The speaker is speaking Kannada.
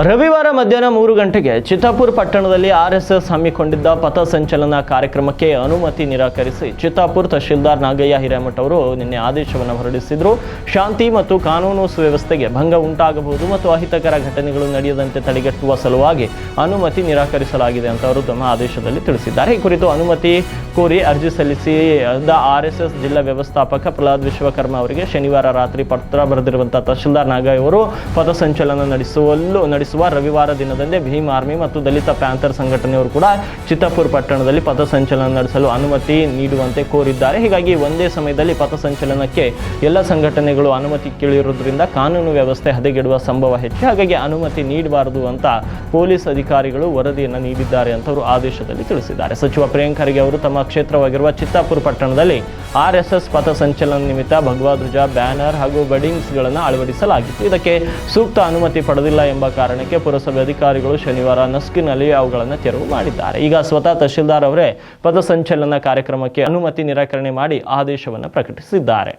ರವಿವಾರ ಮಧ್ಯಾಹ್ನ ಮೂರು ಗಂಟೆಗೆ ಚಿತ್ತಾಪುರ ಪಟ್ಟಣದಲ್ಲಿ ಆರ್ಎಸ್ಎಸ್ ಹಮ್ಮಿಕೊಂಡಿದ್ದ ಪಥಸಂಚಲನ ಕಾರ್ಯಕ್ರಮಕ್ಕೆ ಅನುಮತಿ ನಿರಾಕರಿಸಿ ಚಿತ್ತಾಪುರ್ ತಹಶೀಲ್ದಾರ್ ನಾಗಯ್ಯ ಹಿರೇಮಠ ಅವರು ನಿನ್ನೆ ಆದೇಶವನ್ನು ಹೊರಡಿಸಿದ್ರು. ಶಾಂತಿ ಮತ್ತು ಕಾನೂನು ಸುವ್ಯವಸ್ಥೆಗೆ ಭಂಗ ಉಂಟಾಗಬಹುದು ಮತ್ತು ಅಹಿತಕರ ಘಟನೆಗಳು ನಡೆಯದಂತೆ ತಡೆಗಟ್ಟುವ ಸಲುವಾಗಿ ಅನುಮತಿ ನಿರಾಕರಿಸಲಾಗಿದೆ ಅಂತ ಅವರು ತಮ್ಮ ಆದೇಶದಲ್ಲಿ ತಿಳಿಸಿದ್ದಾರೆ. ಈ ಕುರಿತು ಅನುಮತಿ ಕೋರಿ ಅರ್ಜಿ ಸಲ್ಲಿಸಿ ಆರ್ಎಸ್ಎಸ್ ಜಿಲ್ಲಾ ವ್ಯವಸ್ಥಾಪಕ ಪ್ರಹ್ಲಾದ್ ವಿಶ್ವಕರ್ಮ ಅವರಿಗೆ ಶನಿವಾರ ರಾತ್ರಿ ಪತ್ರ ಬರೆದಿರುವಂತಹ ತಹಶೀಲ್ದಾರ್ ನಾಗಯ್ಯ ಅವರು ಪಥಸಂಚಲನ ನಡೆಸುವಲ್ಲೂ ನಡೆಸುವ ರವಿವಾರ ದಿನದಂದೇ ಭೀಮ್ ಆರ್ಮಿ ಮತ್ತು ದಲಿತ ಪ್ಯಾಂಥರ್ ಸಂಘಟನೆಯವರು ಕೂಡ ಚಿತ್ತಾಪುರ ಪಟ್ಟಣದಲ್ಲಿ ಪಥಸಂಚಲನ ನಡೆಸಲು ಅನುಮತಿ ನೀಡುವಂತೆ ಕೋರಿದ್ದಾರೆ. ಹೀಗಾಗಿ ಒಂದೇ ಸಮಯದಲ್ಲಿ ಪಥಸಂಚಲನಕ್ಕೆ ಎಲ್ಲ ಸಂಘಟನೆಗಳು ಅನುಮತಿ ಕೇಳಿರುವುದರಿಂದ ಕಾನೂನು ವ್ಯವಸ್ಥೆ ಹದಗೆಡುವ ಸಂಭವ ಹೆಚ್ಚು. ಹಾಗಾಗಿ ಅನುಮತಿ ನೀಡಬಾರದು ಅಂತ ಪೊಲೀಸ್ ಅಧಿಕಾರಿಗಳು ವರದಿಯನ್ನು ನೀಡಿದ್ದಾರೆ ಅಂತ ಅವರು ಆದೇಶದಲ್ಲಿ ತಿಳಿಸಿದ್ದಾರೆ. ಸಚಿವ ಪ್ರಿಯಾಂಕ್ ಖರ್ಗೆ ಅವರು ತಮ್ಮ ಕ್ಷೇತ್ರವಾಗಿರುವ ಚಿತ್ತಾಪುರ ಪಟ್ಟಣದಲ್ಲಿ ಆರ್ ಎಸ್ ಎಸ್ ಪಥಸಂಚಲನ ನಿಮಿತ್ತ ಭಗವಾ ಧ್ವಜ, ಬ್ಯಾನರ್ ಹಾಗೂ ಗಳನ್ನು ಅಳವಡಿಸಲಾಗಿತ್ತು. ಇದಕ್ಕೆ ಸೂಕ್ತ ಅನುಮತಿ ಪಡೆದಿಲ್ಲ ಎಂಬ ಕಾರಣಕ್ಕೆ ಪುರಸಭೆ ಅಧಿಕಾರಿಗಳು ಶನಿವಾರ ನಸ್ಕಿನಲ್ಲಿ ಅವುಗಳನ್ನು ತೆರವು ಮಾಡಿದ್ದಾರೆ. ಈಗ ಸ್ವತಃ ತಹಶೀಲ್ದಾರ್ ಅವರೇ ಪಥಸಂಚಲನ ಕಾರ್ಯಕ್ರಮಕ್ಕೆ ಅನುಮತಿ ನಿರಾಕರಣೆ ಮಾಡಿ ಆದೇಶವನ್ನು ಪ್ರಕಟಿಸಿದ್ದಾರೆ.